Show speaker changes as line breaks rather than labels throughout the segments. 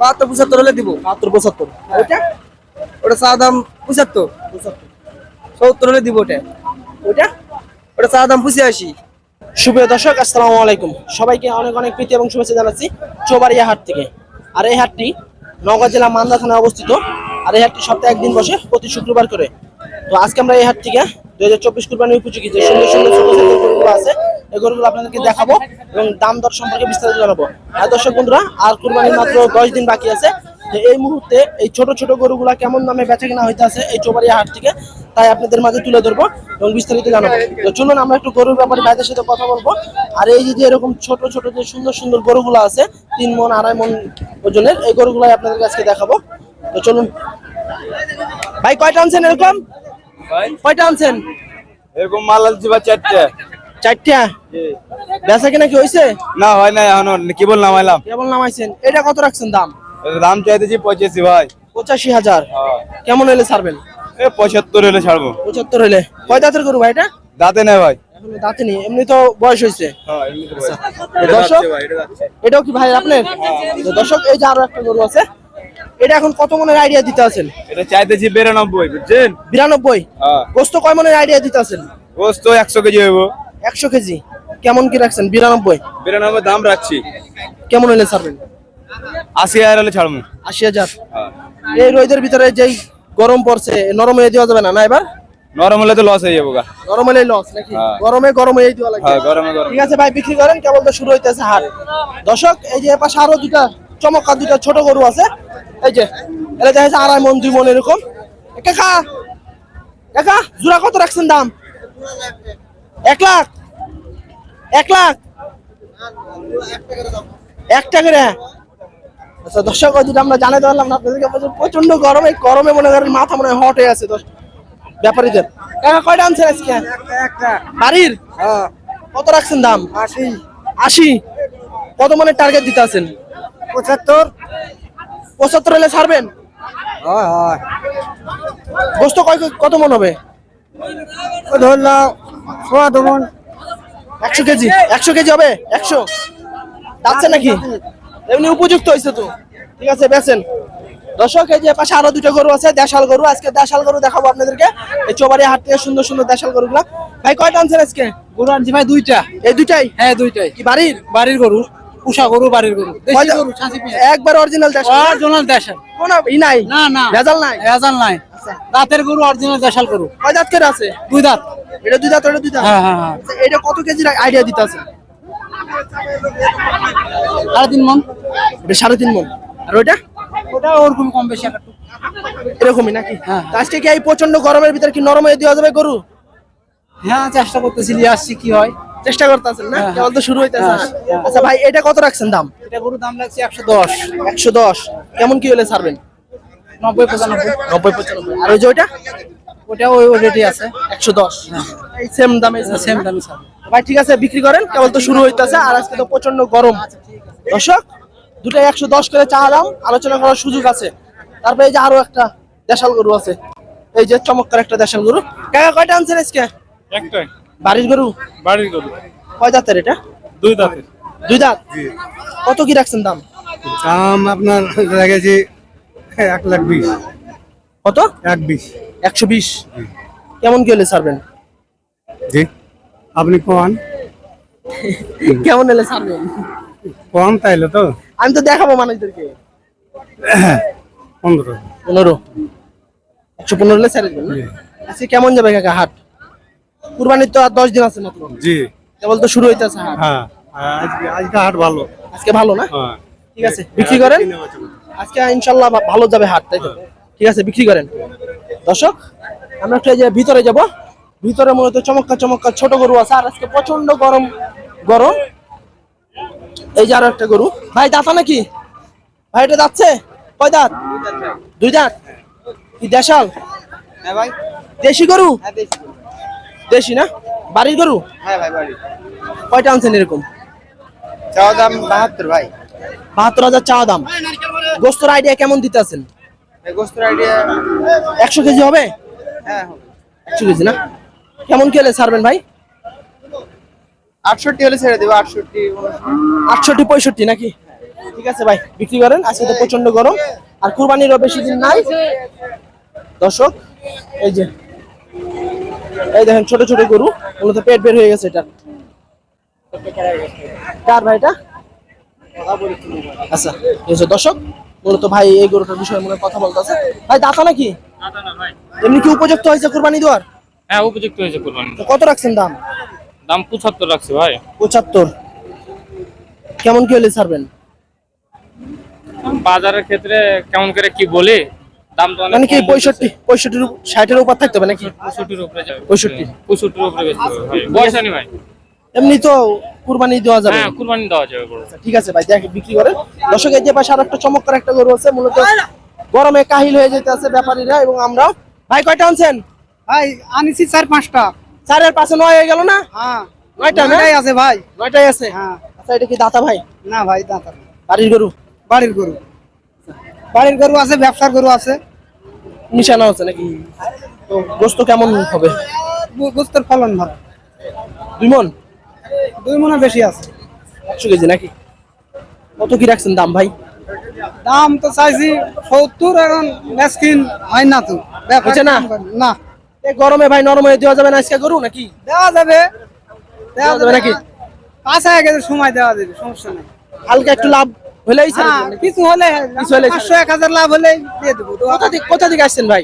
বাহাত্তর পঁচাত্তর হলে দিব।
বাহাত্তর পঁচাত্তর। ওইটা?
ওটা চা দাম পঁচাত্তর। সত্তর হলে দিব ওটা। ওটা চা দাম পঁচাশি।
সুপ্রিয় দর্শক আসসালামু আলাইকুম। সবাইকে অনেক অনেক প্রীতি এবং শুভেচ্ছা জানাচ্ছি চৌবাড়িয়া হাট থেকে। আর এই হাটটি নওগাঁ জেলা মান্দা থানায় অবস্থিত। আর এই হাটটি সপ্তাহে একদিন বসে প্রতি শুক্রবার করে। তো আজকে আমরা এই হাট থেকে দুই হাজার চব্বিশ কুরবানি উপযোগী যে সুন্দর সুন্দর ছোট ছোট আছে এই গরুগুলো আপনাদেরকে দেখাবো এবং দাম দর সম্পর্কে বিস্তারিত জানাব। আর দর্শক বন্ধুরা আর কুরবানির মাত্র দশ দিন বাকি আছে। এই মুহূর্তে এই ছোট ছোট গরুগুলা কেমন দামে বেচা কেনা হইতে আছে এই চৌবাড়িয়া হাট থেকে তাই আপনাদের মাঝে তুলে ধরবো এবং বিস্তারিত জানাব। তো চলুন আমরা একটু গরুর ব্যাপারে ভাইদের সাথে কথা বলব। আর এই যে যে এরকম ছোট ছোট যে সুন্দর সুন্দর গরুগুলো আছে তিন মন আড়াই মন ওজনের এই গরুগুলাই আপনাদের কাছে দেখাবো। তো চলুন। ভাই কয়টা আনছেন এরকম? কয়টা আনছেন?
এরকম মাল আনছি বা চারটে।
চারটা? বেচা কিনা কি হয়েছে
না হয় না এখনও কি বল নামাইলাম।
কেবল নামাইছেন। এটা কত রাখছেন দাম?
দাম চাইতেছি পঁচাশি ভাই।
পঁচাশি হাজার।
হ্যাঁ।
কেমন হলে ছাড়বেন?
এ পঁচাত্তর হলে ছাড়বো।
পঁচাত্তর হলে কয় দাঁতের গরু ভাই এটা?
দাঁতে নেই ভাই।
এখনও দাঁতে নেই এমনি তো বয়স হয়েছে
হ্যাঁ,
দর্শক
যাচ্ছে।
এটাও কি ভাই আপনার? দর্শক এই যে আরও একটা গরু আছে এটা এখন কত মনের আইডিয়া দিতে আছেন?
এটা চাইতেছি বিরানব্বই বুঝছেন?
বিরানব্বই?
হ্যাঁ।
গোস্ত কয় মনের আইডিয়া দিতে আছেন?
একশো কেজি হইব।
একশো কেজি। কেমন কি রাখছেন? বিরানব্বই।
বিরানব্বই দাম রাখছি।
কেমন হলে ছাড়বেন?
আশি হাজার হলে ছাড়বো।
আশি হাজার।
হ্যাঁ।
এই রোদের ভিতরে যেই গরম পড়ছে নরম হয়ে দেওয়া যাবে না না এবার?
নরম হলে তো লস হয়ে যাব
নরম হলেই লস নাকি?
হ্যাঁ।
গরমে গরম হয়ে দেওয়া লাগবে।
হ্যাঁ গরমে গরম।
ঠিক আছে ভাই বিক্রি করেন কেবল তো শুরু হইতেছে হাট। দর্শক এই যে পাশে আরও দুটা চমৎকার দুটা ছোট গরু আছে। এই যে এটা দেখা যাচ্ছে আড়াই মন দুই মন এরকম। কাকা কাকা জোড়া কত রাখছেন দাম? এক লাখ। এক লাখ। এক টাকা রে আচ্ছা দর্শক দুটো আমরা জানাতে পারলাম না আপনাদেরকে প্রচণ্ড গরম গরমে মনে করেন মাথা মনে হয় হট হয়ে আছে ব্যাপারীদের। কাকা কয়টা আনছেন আজকে? বাড়ির? কত রাখছেন দাম?
আশি।
আশি কত মনের টার্গেট দিতে আছেন?
পঁচাত্তর।
পঁচাত্তর হলে ছাড়বেন?
হয় হয়।
গোস্ত কয় কত মন হবে?
ধরলাম সোয়া দমন।
একশো কেজি একশো কেজি হবে একশো। যাচ্ছে নাকি? এমনি উপযুক্ত হয়েছে তো। ঠিক আছে বেছেন দর্শক এই যে পাশে আরও দুটো গরু আছে দেশাল গরু। আজকে দেশাল গরু দেখাবো আপনাদেরকে। এই চোবাড়ি হাট থেকে সুন্দর সুন্দর দেশাল গরুগুলা। ভাই কয়টা আনছেন আজকে?
গরু আনছি ভাই দুইটা।
এই দুইটাই?
হ্যাঁ দুইটাই।
কি বাড়ির?
বাড়ির গরু পুষা গরু বাড়ির গরু। দেশি গরু
একবার অরিজিনাল দেশাল?
অরিজিনাল দেশাল।
কোন ই নাই?
না না।
ভেজাল নাই?
ভেজাল নাই। দাঁতের গরু অরিজিনাল দেশাল গরু।
কয় দাঁত করে আছে?
দুই দাঁত।
এটা দুই দাঁত ওটা দুই দাঁত?
হ্যাঁ হ্যাঁ হ্যাঁ।
আচ্ছা, এটা কত কেজির আইডিয়া দিতে আছে?
সাড়ে তিন মন।
এটা সাড়ে তিন মন। আর ওইটা?
ওটা ওরকম কম বেশি একটু
এরকমই নাকি?
হ্যাঁ।
আজকে কি এই প্রচণ্ড গরমের ভিতরে কি নরম হয়ে দেওয়া যাবে গরু?
হ্যাঁ চেষ্টা করতেছি নিয়ে আসছি কি হয়।
চেষ্টা করতেছেন না?
হ্যাঁ,
কেবল তো শুরু হইতেছে।
হ্যাঁ, হ্যাঁ।
আচ্ছা ভাই এটা কত রাখছেন দাম?
এটা গরুর দাম লাগছে একশো দশ।
একশো দশ। কেমন কি হলে ছাড়বেন?
নব্বই পঁচানব্বই।
নব্বই পঁচানব্বই। আর ওই যে ওইটা?
ওটা ওই রেডি আছে।
একশো দশ। এই সেম দামে
সেম দামি
ভাই ঠিক আছে বিক্রি করেন কেবল তো শুরু হইতেছে আর আজকে তো প্রচণ্ড গরম। দর্শক দুটাই একশো দশ করে চা দাম আলোচনা করার সুযোগ আছে। তারপরে এই যে আরও একটা দেশাল গরু আছে। এই যে চমৎকার একটা দেশাল গরু। কাকা কয়টা আনছেন আজকে?
একটাই।
বাড়ির গরু?
বাড়ির গরু।
কয় দাঁতের এটা?
দুই দাঁতের।
দুই দাঁত? কত কি রাখছেন দাম?
দাম আপনার লেগেছে এক লাখ বিশ।
কত?
এক বিশ।
একশো বিশ। কেমন কি হলে ছাড়বেন?
জি। আপনি কন?
কেমন হলে ছাড়বেন?
কম তাইলে তো?
আমি তো দেখাবো মানুষদেরকে।
পনেরো।
পনেরো। একশো পনেরো হলে ছেড়ে দেবেন আজকে কেমন যাবে কাকা হাট? কুরবানির তো আর দশ দিন আছে মাত্র।
জি।
কেবল তো শুরু হইতেছে হাট।
হ্যাঁ আজকে আজকে হাট ভালো।
আজকে ভালো না?
হ্যাঁ।
ঠিক আছে বিক্রি করেন? আজকে ইনশাল্লাহ ভালো যাবে হাট তাই তো? ঠিক আছে বিক্রি করেন। দর্শক আমরা একটু যে ভিতরে যাব। ভিতরে মূলত চমৎকার চমৎকার ছোট গরু আছে আর আজকে প্রচণ্ড গরম গরম এই যে আরও একটা গরু। ভাই দাঁতা নাকি ভাই এটা যাচ্ছে কয় দাঁত? দুই দাঁত। কি দেশাল?
হ্যাঁ ভাই।
দেশি গরু?
হ্যাঁ
দেশি না? বাড়ির গরু?
হ্যাঁ ভাই বাড়ি
কয়টা আনছেন এরকম?
চাওয়া দাম বাহাত্তর ভাই।
বাহাত্তর হাজার চাওয়া দাম। গোস্তর আইডিয়া কেমন দিতে আছেন?
গোস্তর আইডিয়া
একশো কেজি হবে?
হ্যাঁ
একশো কেজি না? কেমন কি হলে ছাড়বেন ভাই?
আটষট্টি হলে ছেড়ে দেবো আটষট্টি
আটষট্টি পঁয়ষট্টি নাকি? ঠিক আছে ভাই বিক্রি করেন আজকে তো প্রচণ্ড গরম। আর কুরবানিরও বেশি দিন নাই। দর্শক এই যে এই দেখেন ছোট ছোট গরু মূলত পেট বের হয়ে গেছে এটা কার ভাই এটা? আচ্ছা দর্শক মূলত ভাই এই গরুটার বিষয়ে মনে কথা বলতেছে। ভাই দাতা নাকি? এমনি কি উপযুক্ত হয়েছে কুরবানি দেওয়ার?
হ্যাঁ উপযুক্ত হয়েছে কোরবানি।
কত রাখছেন দাম?
দাম পঁচাত্তর রাখছে ভাই।
পঁচাত্তর। কেমন কি হলে ছাড়বেন?
বাজারের ক্ষেত্রে কেমন করে কি বলে দাম তো
মানে কি
কম
পঁয়ষট্টি পঁয়ষট্টির উপ- ষাটের উপর থাকতে হবে নাকি?
বলতেছে। পঁয়ষট্টির উপরে যাবে।
পঁয়ষট্টি।
পঁয়ষট্টির উপরে বেচতে হবে বয়স ভাই?
এমনি তো কুরবানি দেওয়া যাবে।
হ্যাঁ কুরবানি দেওয়া যাবে গরু।
ঠিক আছে ভাই দেখে বিক্রি করে। দর্শক এই যে পাশে আর একটা চমৎকার একটা গরু আছে মূলত গরমে কাহিল হয়ে যেতে আছে ব্যাপারীরা এবং আমরাও ভাই কয়টা আনছেন?
ভাই আনিছি চার পাঁচটা।
চারের পাশে নয় হয়ে গেল না?
হ্যাঁ।
নয়টা
নয়টাই আছে ভাই।
নয়টাই আছে?
হ্যাঁ।
আচ্ছা এটা কি দাতা ভাই?
না ভাই দাঁতা
বাড়ির গরু?
বাড়ির গরু। বাড়ির গরু আছে ব্যবসার গরু আছে।
মিশানো আছে নাকি? তো গোস্ত কেমন হবে?
গোস্তের ফলন ভালো।
দুই মন?
দুই মনে বেশি আছে।
একশো কেজি নাকি? কত কি রাখছেন দাম ভাই?
দাম তো চাইছি সত্তর এখন হয় না তো।
হচ্ছে না?
না।
এই গরমে ভাই নরম হয়ে দেওয়া যাবে না আজকে গরু নাকি?
দেওয়া যাবে।
দেওয়া যাবে নাকি?
পাঁচ হাজার গেছে সময় দেওয়া যাবে সমস্যা নেই।
হালকা একটু লাভ হলেই
হ্যাঁ? কিছু হলে
কিছু হলে
পাঁচশো এক হাজার লাভ হলে দিয়ে দেবো
কোথা থেকে কোথা থেকে আসছেন ভাই?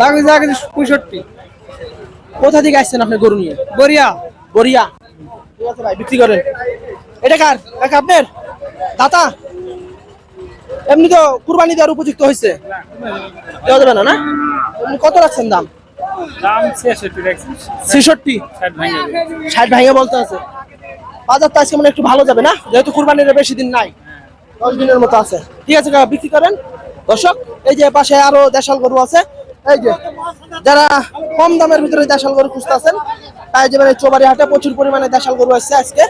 লাগবে যা পঁয়ষট্টি।
কোথা থেকে আসছেন আপনি গরু নিয়ে?
বরিয়া
গড়িয়া। ঠিক আছে ভাই বিক্রি করেন। এটা কার? কাকা আপনার? দাতা? এমনি তো কুরবানি দেওয়ার উপযুক্ত হয়েছে। দেওয়া যাবে না না? কত রাখছেন দাম?
দাম ছেষট্টি ষাট ভাঙে
বলতে আছে। বাজার তো আজকে মানে একটু ভালো যাবে না? যেহেতু কুরবানির বেশি দিন নাই। দশ দিনের মতো আছে। ঠিক আছে বিক্রি করেন। দর্শক এই যে পাশে আরও দেশাল গরু আছে। এই যে যারা কম দামের ভিতরে দেশাল গরু খুঁজতে আছেন তাই যে মানে চোবারি হাটে প্রচুর পরিমাণে দেশাল গরু আসছে আজকে।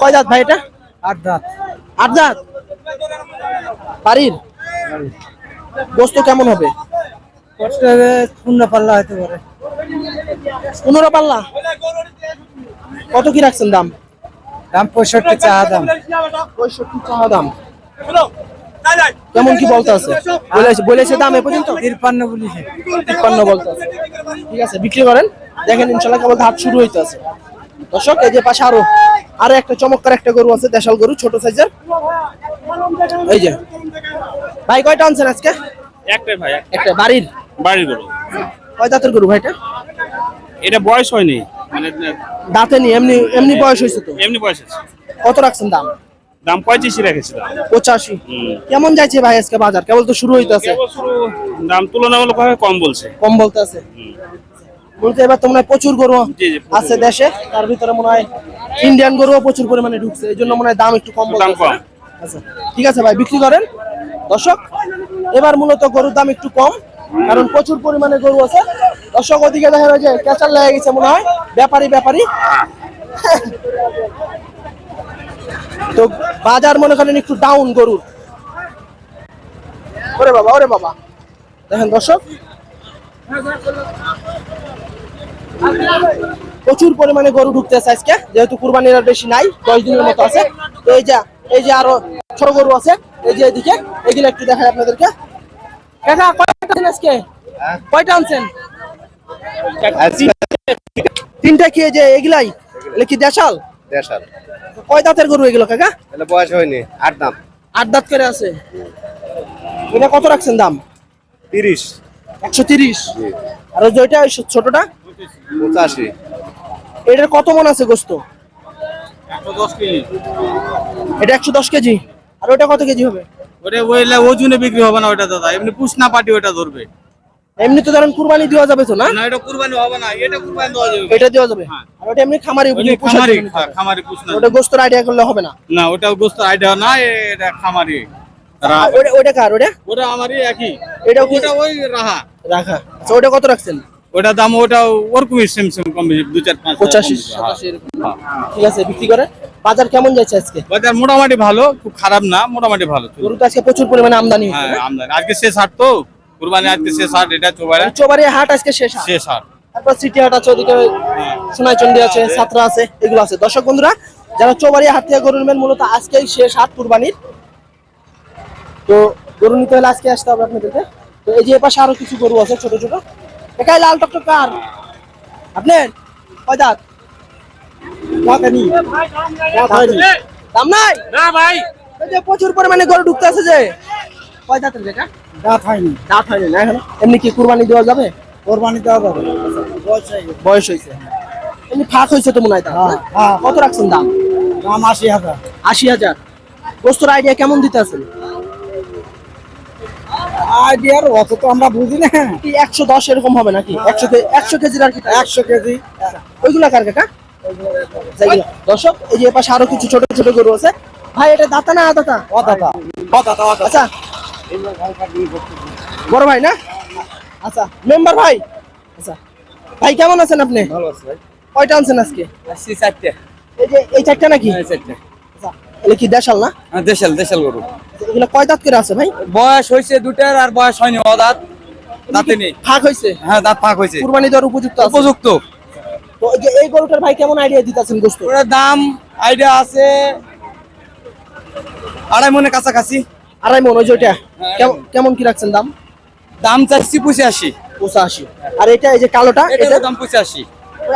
কয় দাঁত ভাই এটা?
আট দাঁত
আট দাঁত বাড়ির? গোস্ত কেমন হবে?
পাল্লা হতে পারে।
পনেরো পাল্লা? কত কি রাখছেন দাম?
দাম পঁয়ষট্টি চা দাম।
পঁয়ষট্টি টাকা দাম। কেমন কি বলতে আছে? বলেছে বলেছে দাম এ পর্যন্ত?
তিরপান্ন বলিছে।
তিপ্পান্ন বলতে আছে। ঠিক আছে বিক্রি করেন। দেখেন ইনশাল্লাহ কেবল হাট শুরু হইতে আছে দর্শক এই যে পাশে আরও আরও একটা চমৎকার একটা গরু আছে দেশাল গরু ছোট সাইজের। এই যে। ভাই কয়টা আনছেন আজকে?
একটাই ভাই
একটা বাড়ির?
বাড়ির গরু।
কয় দাঁতের গরু ভাইটা?
এটা বয়স হয়নি মানে
দাঁতে নি এমনি এমনি বয়স হয়েছে তো?
এমনি বয়স আছে
কত রাখছেন দাম?
দাম পঁয়ত্রিশই রেখেছিলাম।
পঁচাশি। কেমন যাচ্ছে ভাই আজকে বাজার? কেবল তো শুরু হইতে আছে
কেবল শুধু দাম তুলনামূলকভাবে কম বলছে।
কম বলতে আছে বলতে এবার তো মনে হয় প্রচুর গরু আছে দেশে। তার ভিতরে মনে হয় ইন্ডিয়ান গরুও প্রচুর পরিমাণে ঢুকছে। এই জন্য মনে হয় দাম একটু কম
দাম কম।
আচ্ছা ঠিক আছে ভাই বিক্রি করেন। দর্শক এবার মূলত গরুর দাম একটু কম। কারণ প্রচুর পরিমাণে গরু আছে। দর্শক ওদিকে দেখা যায় যে ক্যাচার লেগে গেছে মনে হয়। ব্যাপারী ব্যাপারী। তো বাজার মনে করেন একটু ডাউন গরুর। ওরে বাবা ওরে বাবা। দেখেন দর্শক প্রচুর পরিমাণে গরু ঢুকতেছে আজকে যেহেতু কুরবানির আর বেশি নাই দশ দিনের মতো আছে। তো এই যে এই যে আরও ছোট গরু আছে এই যে এদিকে এগুলো একটু দেখাই আপনাদেরকে। কাকা কয়টা আনছেন আজকে? কয়টা আনছেন? তিনটা কি এই যে এগুলাই? কি দেশাল?
দেড়শাল
কয় দাঁতের গরু এগুলো কাকা?
তাহলে বয়স হয়নি আট দাম
আট দাঁত করে আছে। এটা কত রাখছেন দাম?
তিরিশ।
একশো তিরিশ। আর ওই যে ওইটা ওই ছোটটা?
পঁচাশি।
এটার কত মন আছে গোস্ত?
একশো দশ কেজি।
এটা একশো দশ কেজি? আর ওটা কত কেজি হবে?
ওটা ওইলা ওজনে বিক্রি হবে না ওটা দাদা এমনি পুষনা পাটি ওটা ধরবে।
এমনি তো ধরেন কুরবানি দেওয়া যাবে তো না?
না এটা কুরবানি হবে না এটা কুরবানি দেওয়া যাবে।
এটা দেওয়া যাবে? আর ওটা এমনি খামারি
খামারি
নিতে
খামারি পুষনা
ওটা গোস্তর আইডিয়া করলে হবে না?
না ওটা গোস্ত আইডিয়া না এটা খামারি।
ওটা ওটা কার ওটা?
ওটা আমারই একই।
এটাও কি?
ওটা ওই রাহা।
রাখা। আচ্ছা ওটা কত রাখছেন?
ওটা দাম ওটা ওরকমই সেম সেম কম বেশি দু চার পাঁচ
পঁচাশি।
হ্যাঁ।
ঠিক আছে বিক্রি করে। বাজার কেমন যাচ্ছে আজকে?
বাজার মোটামুটি ভালো খুব খারাপ না মোটামুটি ভালো।
গরু তো আজকে প্রচুর পরিমাণে আমদানি
হ্যাঁ আমদানি। আজকে শেষ হাট তো। কুরবানি আজকে শেষ হাট এটা চোবারে
চোবারে হাট আজকে শেষ হাট।
শেষ হাট।
তারপর সিটি হাট আছে ওদিকে সোনাইচন্ডী আছে সাতরা আছে এগুলো আছে। দর্শক বন্ধুরা যারা চৌবাড়িয়া হাট থেকে গরু নেবেন মূলত আজকেই শেষ হাট কুরবানির। তো গরু নিতে হলে আজকে আসতে হবে আপনাদেরকে। তো এই যে পাশে আরও কিছু গরু আছে ছোট ছোট। একাই লাল টকটক কার? আপনার? কয় দাঁত। দাম নাই?
না ভাই।
এই যে প্রচুর পরিমাণে গরু ঢুকতে আছে যে। কয় দাঁতের যেটা
দাঁত হয়নি।
দাঁত হয়নি না এখন? এমনি কি কুরবানি দেওয়া যাবে?
কোরবানি দেওয়া যাবে।
বয়স হয়েছে। এমনি ফাঁক হয়েছে তো মনে হয়
হ্যাঁ, হ্যাঁ।
কত রাখছেন দাম?
দাম আশি হাজার।
আশি হাজার। বস্তুর আইডিয়া কেমন দিতে আছেন?
আইডিয়ার অত তো আমরা বুঝি না।
একশো দশ এরকম হবে নাকি? একশো একশো কেজির আর কি?
একশো কেজি।
ওইগুলা কার কাকা? দর্শক এই যে এপাশে আরও কিছু ছোট ছোট গরু আছে। ভাই এটা দাতা না দাতা
অদাতা।
আচ্ছা বড় ভাই না? আচ্ছা মেম্বার ভাই? আচ্ছা ভাই কেমন আছেন আপনি?
ভালো আছে ভাই।
কয়টা আনছেন আজকে?
আসছি চারটে।
এই যে এই চারটা নাকি?
চারটে।
আচ্ছা এগুলো কি দেশাল না?
দেশাল দেশাল গরু।
এগুলো কয় দাঁত করে আছে ভাই?
বয়স হয়েছে দুটার আর বয়স হয়নি অদাত দাঁতে। নেই।
ফাঁক হয়েছে?
হ্যাঁ দাঁত ফাঁক হয়েছে।
কুরবানি দেওয়ার উপযুক্ত আছে?
উপযুক্ত।
তো এই যে এই গরুটার ভাই কেমন আইডিয়া দিতেছেন গোস্ত
ওটার দাম আইডিয়া আছে আড়াই মনে কাছাকাছি।
আড়াই মন ওই যে ওইটা।
হ্যাঁ,
কেমন- কি রাখছেন দাম?
দাম চাচ্ছি পঁচাশি।
পঁচাশি। আর এটা এই যে কালোটা এটা
দাম পঁচাশি।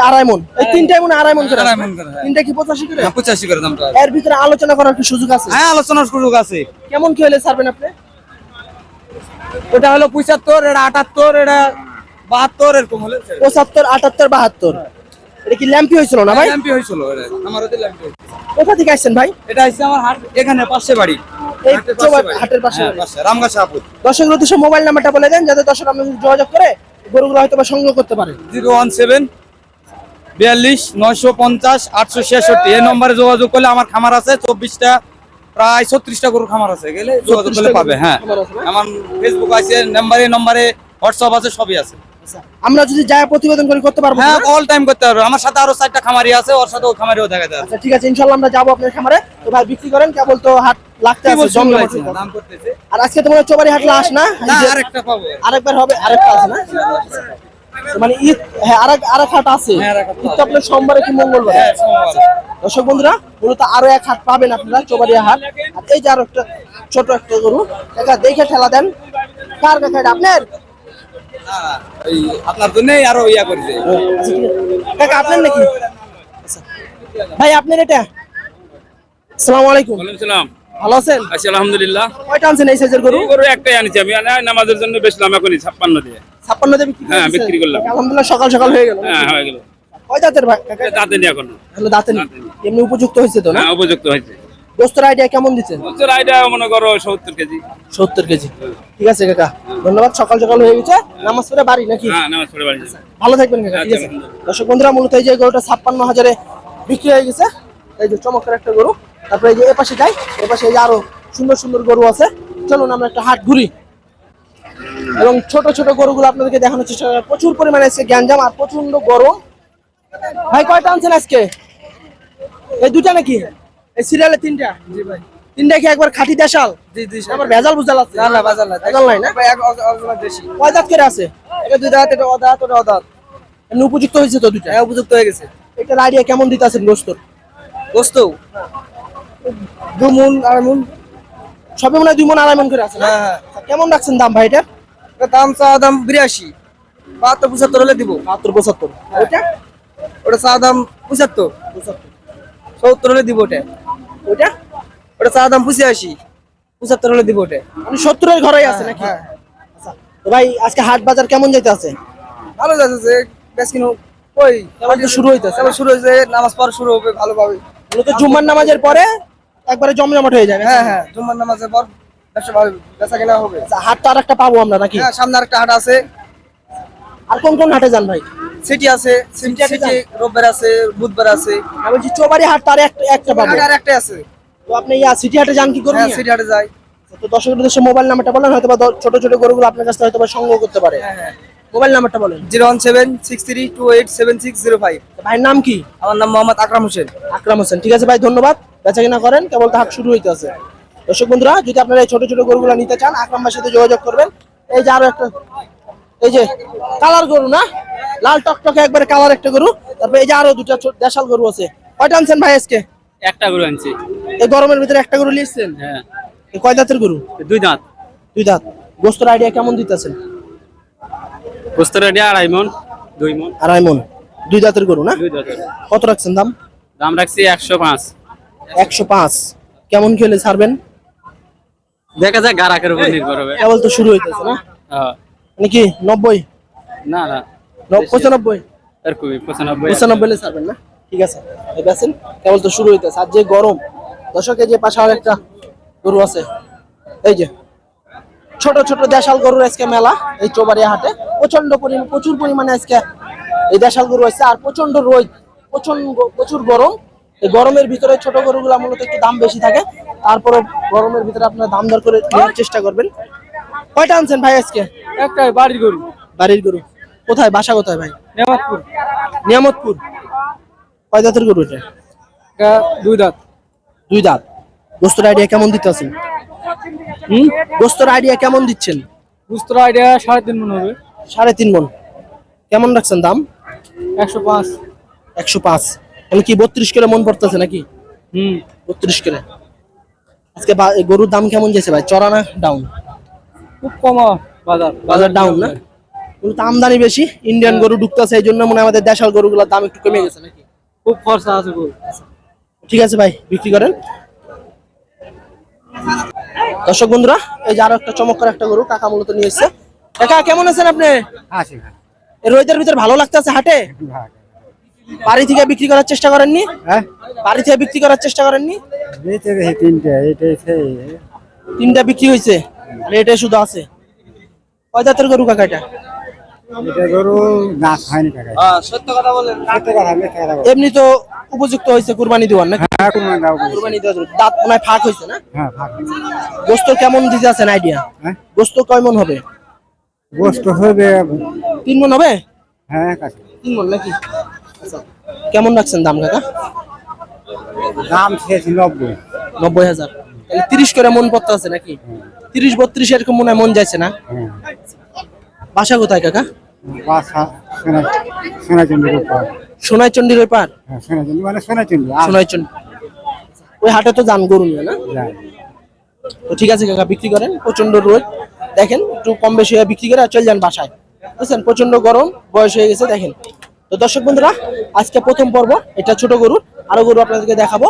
আড়াই মন। এই তিনটাই মনে আড়াই মন করে
আড়াই
আছে,
করে, হ্যাঁ।
তিনটা কি পঁচাশি করে?
হ্যাঁ পঁচাশি করে দামটা।
এর ভিতরে আলোচনা করার কি সুযোগ আছে?
হ্যাঁ আলোচনার সুযোগ আছে।
কেমন কি হলে ছাড়বেন আপনি?
ওটা হলো পঁচাত্তর এটা আটাত্তর এটা বাহাত্তর এরকম হলে
পঁচাত্তর আটাত্তর বাহাত্তর। এটা কি ল্যাম্পি হয়েছিল না ভাই?
ল্যাম্পি হয়েছিল এটা। আমার ওদের ল্যাম্পি
কোথা থেকে আসছেন ভাই?
এটা আমার হাট এখানে পাশে বাড়ি।
এই
হাটের
পাশে
হ্যাঁ,
বাড়ি।
পাশে রামগাছ শাহপুর
মোবাইল নাম্বারটা বলে দেন যাতে দর্শক আপনার যোগাযোগ করে গরুগুলো হয়তো বা সংগ্রহ করতে পারে।
জিরো ওয়ান সেভেন বিয়াল্লিশ নয়শো পঞ্চাশ আটশো ছিয়াষট্টি এই নম্বরে যোগাযোগ করলে আমার খামার আছে চব্বিশটা প্রায় ছত্রিশটা গরুর খামার আছে। গেলে যোগাযোগ করলে পাবে হ্যাঁ? আমার ফেসবুক আছে নাম্বারে নম্বরে হোয়াটসঅ্যাপ আছে সবই আছে।
আমরা যদি যায় প্রতিবেদন করে করতে পারব
হ্যাঁ অল টাইম করতে পারবে। আমার সাথে আরও চারটা খামারি আছে ওর সাথে ওই খামারিও দেখা যায়।
আচ্ছা ঠিক আছে ইনশাল্লাহ আমরা যাব আপনার খামারে। তো ভাই বিক্রি করেন কেবল তো হাট লাগতে আছে
বলাইছি? দাম করতেছে।
আর আজকে তোমার চৌবাড়ি হাট লাস্ট না?
না আরেকটা পাবো।
আরেকবার হবে আরেকটা আছে না? মানে ঈদ হ্যাঁ আরেক আরেক হাট আছে।
হ্যাঁ,
ঈদ তো আপনার সোমবারে কি মঙ্গলবার?
হ্যাঁ, সোমবার।
দর্শক বন্ধুরা মূলত আরও এক হাট পাবেন আপনারা চৌবাড়িয়া হাট। আর এই যে আরও একটা ছোট একটা গরু। কাকা দেখে ঠেলা দেন। কার এটা আপনার?
আপনার জন্যই আরও ইয়া করেছে
আচ্ছা। কাকা আপনার নাকি? আচ্ছা। ভাই আপনার এটা? আসসালামু আলাইকুম।
সালাম।
ভালো আছেন?
আছি আলহামদুলিল্লাহ।
কয়টা আনছেন এই সাইজের গরু?
গরু একটাই আনিছি আমি। আনা নামাজের জন্য বেচলাম এখনই ছাপ্পান্ন দিয়ে।
ছাপ্পান্ন দিয়ে বিক্রি
হ্যাঁ, বিক্রি করলাম।
আলহামদুলিল্লাহ সকাল সকাল হয়ে গেল।
হ্যাঁ হয়ে গেল।
কয় দাঁতের ভাই?
দাঁতে নি এখন।
দাঁতে নেই। এমনি উপযুক্ত হয়েছে তো না?
হ্যাঁ উপযুক্ত হয়েছে।
দোস্তর আইডিয়া কেমন দিচ্ছেন?
বছর আইডিয়া মনে করো সত্তর কেজি।
সত্তর কেজি। ঠিক আছে কাকা ধন্যবাদ। সকাল সকাল হয়ে গেছে। নামাজ পড়ে বাড়ি নাকি?
হ্যাঁ নামাজ পড়ে বাড়ি।
ভালো থাকবেন কাকা ঠিক আছে? দর্শক বন্ধুরা মূলত এই যে গরুটা ছাপ্পান্ন হাজারে বিক্রি হয়ে গেছে। এই যে চমৎকার একটা গরু। তারপরে এই যে এপাশে যাই এপাশে এই যে আরও সুন্দর সুন্দর গরু আছে। চলুন আমরা একটা হাট ঘুরি। এবং ছোট ছোট গরুগুলো আপনাদেরকে দেখানোর চেষ্টা করি। প্রচুর পরিমাণে আজকে গ্যাঞ্জাম আর প্রচণ্ড গরম। ভাই কয়টা আনছেন আজকে? এই দুটা নাকি? এই সিরিয়ালে তিনটা? জি ভাই। তিনটা কি একবার খাঁটি দেশাল?
জি জি
আমার ভেজাল বুঝাল আছে।
না না বাজার না
ভেজাল নাই না?
দেশি।
কয় দাঁত করে আছে?
এটা দুই দাঁত এটা অদাঁত ওটা অদাঁত।
এমনি উপযুক্ত হয়েছে তো দুইটা?
হ্যাঁ উপযুক্ত হয়ে গেছে।
এটার আইডিয়া কেমন দিতে আছেন গোস্তর?
দোস্ত দু মুন আড়াই মুন?
সবে মনে হয় দুই মন আড়াই মন করে আছে না?
হ্যাঁ হ্যাঁ।
কেমন রাখছেন দাম ভাই
এটা দাম চা দাম বিরাশি। বাহাত্তর পঁচাত্তর হলে দিব।
বাহাত্তর পঁচাত্তর। ওইটা?
ওটা চা দাম পঁচাত্তর। সত্তর হলে দিব ওটা।
ওইটা
ওটা চা দাম পঁচাশি পঁচাত্তর হলে দিব ওটা।
মানে সত্তরের ঘরেই আছে নাকি?
হ্যাঁ
আচ্ছা তো ভাই আজকে হাট বাজার কেমন যেতে আছে?
ভালো যাচ্ছে বেশ কিনো ওই
তো শুরু হইতেছে।
এবার শুরু হয়েছে নামাজ পড়া শুরু হবে ভালোভাবে।
মূলত জুম্মার নামাজের পরে একবারে জমজমাট হয়ে যাবে।
হ্যাঁ হ্যাঁ জুম্মার নামাজের পর ব্যবসা ভালো বেচা কেনা হবে।
আচ্ছা, হাটটা আর একটা পাবো আমরা নাকি?
হ্যাঁ সামনে আরেকটা হাট আছে।
আর কোন কোন হাটে যান ভাই?
সিটি আছে সিটি
হাটে
রোববার আছে বুধবার আছে।
আমি বলছি চৌবাড়ি হাট তার একটা একটা পাবো
আর একটা আছে।
তো আপনি ইয়া সিটি হাটে যান কি করবেন?
হ্যাঁ সিটি হাটে যাই।
তো দর্শকের উদ্দেশ্যে মোবাইল নাম্বারটা বলেন হয়তো বা ছোট ছোট গরুগুলো আপনার কাছ হয়তো বা সংগ্রহ করতে পারে।
হ্যাঁ হ্যাঁ।
মোবাইল নাম্বারটা বলেন।
Zero one seven six three two eight seven six zero five.
ভাইয়ের নাম কি?
আমার নাম মোহাম্মদ আকরাম হোসেন।
আকরাম হোসেন। ঠিক আছে ভাই ধন্যবাদ। বেচা কিনা করেন কেবল তো হাট শুরু হইতে আছে দর্শক বন্ধুরা যদি আপনারা এই ছোট ছোট গরুগুলো নিতে চান আকরাম ভাইয়ের সাথে যোগাযোগ করবেন। এই যে আরও একটা এই যে কালার গরু না? লাল টকটকে একবারে কালার একটা গরু। তারপরে এই যে আরও দুটা দেশাল গরু আছে। কয়টা আনছেন ভাই আজকে?
একটা গরু আনছি।
এই গরমের ভিতরে একটা গরু নিয়েছেন?
হ্যাঁ।
কয় দাঁতের গরু?
দুই দাঁত।
দুই দাঁত। গোস্তর আইডিয়া কেমন দিতেছেন?
গোস্তর আইডিয়া আড়াই মন দুই মন।
আড়াই মন। দুই দাঁতের গরু না?
দুই দাঁতের
কত রাখছেন দাম?
দাম রাখছি একশো পাঁচ।
একশো পাঁচ। কেমন খেলে ছাড়বেন?
দেখা যায় গারাকের উপর নির্ভর হবে।
কেবল তো শুরু হইতেছে না?
হ্যাঁ।
মানে কি নব্বই?
না না।
পঁচানব্বই?
এরকমই পঁচানব্বই
পঁচানব্বই ছাড়বেন না? ঠিক আছে এই বেছেন কেবল তো শুরু হইতেছে। আর যে গরম দর্শকের যে পাশে আর একটা গরু আছে। এই যে ছোট ছোট দেশাল গরুর আজকে মেলা এই চৌবাড়িয়া হাটে। প্রচণ্ড পরিমাণ প্রচুর পরিমাণে আজকে এই দেশাল গরু আছে। আর প্রচণ্ড রোদ প্রচণ্ড প্রচুর গরম। এই গরমের ভিতরে ছোট গরুগুলো মূলত একটু দাম বেশি থাকে। তারপরে গরমের ভিতরে আপনারা দাম দর করে নেওয়ার চেষ্টা করবেন। কয়টা আনছেন ভাই আজকে?
একটা বাড়ির গরু।
বাড়ির গরু। কোথায়? বাসা কোথায় ভাই?
নেমাতপুর
নিয়ামতপুর? কয় দাঁতের গরু এটা?
দুই দাঁত।
দুই দাঁত। গোস্তর আইডিয়া কেমন দিতেছেন?
হুম?
গোস্তর আইডিয়া কেমন দিচ্ছেন?
বুস্তর আইডিয়া সাড়ে তিন মন হবে।
সাড়ে তিন মন। কেমন রাখছেন দাম?
একশো পাঁচ।
একশো পাঁচ। মানে কি বত্রিশ করে মন পড়তেছে নাকি?
হুম।
বত্রিশ করে আজকে গরুর দাম কেমন যাচ্ছে ভাই? চড়া না ডাউন
খুব কম বাজার।
বাজার ডাউন না? কিন্তু আমদানি বেশি? ইন্ডিয়ান গরু ঢুকতেছে এই জন্য মনে হয় আমাদের দেশাল গরুগুলোর দাম একটু কমে গেছে নাকি?
খুব খরচা আছে গরু।
ঠিক আছে ভাই বিক্রি করেন। দর্শক বন্ধুরা এই যে আরও একটা চমৎকার একটা গরু কাকা মূলত নিয়ে এসছে। কাকা কেমন আছেন আপনি?
আছে
ভিতর ভালো লাগতেছে হাটে? বাড়ি থেকে বিক্রি করার চেষ্টা করেননি?
হ্যাঁ?
বাড়ি থেকে বিক্রি করার চেষ্টা করেননি?
তিনটে
তিনটা বিক্রি হয়েছে আর এটা শুধু আছে। কয় গরু কাকা এটা?
এটা গরু নাচ হয়নি কাকা
সত্য কথা বলেন।
সত্য কথা মিথ্যা কথা বলে।
এমনি তো উপযুক্ত হয়েছে কুরবানি দেওয়ার নাকি?
হ্যাঁ কুরবানি দাও
কুরবানি দেওয়ার দাঁত মনে হয় ফাঁক হয়েছে না?
হ্যাঁ ফাঁক
গোস্ত কেমন দিতে আছেন আইডিয়া
হ্যাঁ?
গোস্ত কয় হবে?
গোস্ত হবে
তিন মন হবে?
হ্যাঁ কাকা
তিন মন নাকি? আচ্ছা। কেমন রাখছেন দাম কাকা?
দাম শেষ নব্বই।
নব্বই হাজার। তাহলে তিরিশ করে মন পড়তে আছে নাকি তিরিশ বত্রিশ এরকম মনে হয় মন যাচ্ছে না? বাসা কোথায় কাকা?
বাসা
সোনাইচন্ডির পার
হ্যাঁ মানে সোনাচন্দ্র আর
সোনাইচন্ডি ওই হাটে তো যান গরু না? তো ঠিক আছে কাকা বিক্রি করেন প্রচণ্ড রোদ। দেখেন একটু কম বেশি হয়ে বিক্রি করে আর চলে যান বাসায়। বুঝছেন? প্রচণ্ড গরম বয়স হয়ে গেছে দেখেন। তো দর্শক বন্ধুরা আজকে প্রথম পর্ব এটা ছোট গরু আরও গরু আপনাদেরকে দেখাবো।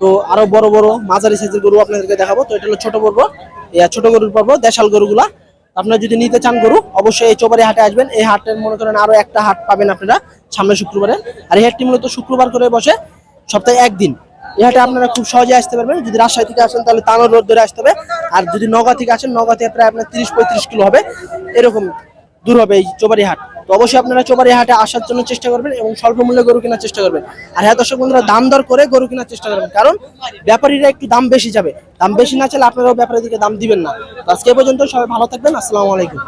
তো আরও বড় বড় মাঝারি সাইজের গরু আপনাদেরকে দেখাবো। তো এটা হলো ছোট পর্ব ছোট গরুর পর্ব দেশাল গরুগুলা। আপনারা যদি নিতে চান গরু, অবশ্যই এই চোবারি হাটে আসবেন। এই হাটের মনে করেন আরও একটা হাট পাবেন আপনারা সামনে শুক্রবারে। আর এই হাটটি মূলত শুক্রবার করে বসে সপ্তাহে একদিন। এই হাটে আপনারা খুব সহজে আসতে পারবেন। যদি রাজশাহী থেকে আসেন, তাহলে তানোর রোড ধরে আসতে হবে। আর যদি নগা থেকে আসেন নগা থেকে প্রায় আপনার তিরিশ পঁয়ত্রিশ কিলো হবে। এরকম দূর হবে এই চোবারি হাট। তো অবশ্যই আপনারা চোবারি হাটে আসার জন্য চেষ্টা করবেন এবং স্বল্প মূল্যে গরু কেনার চেষ্টা করবেন। আর হ্যাঁ দর্শক বন্ধুরা, দাম দর করে গরু কেনার চেষ্টা করবেন। কারণ ব্যাপারীরা একটু দাম বেশি যাবে। দাম বেশি না চাইলে আপনারাও ব্যাপারীদেরকে দাম দিবেন না। আজকে পর্যন্ত সবাই ভালো থাকবেন। আসসালামু আলাইকুম।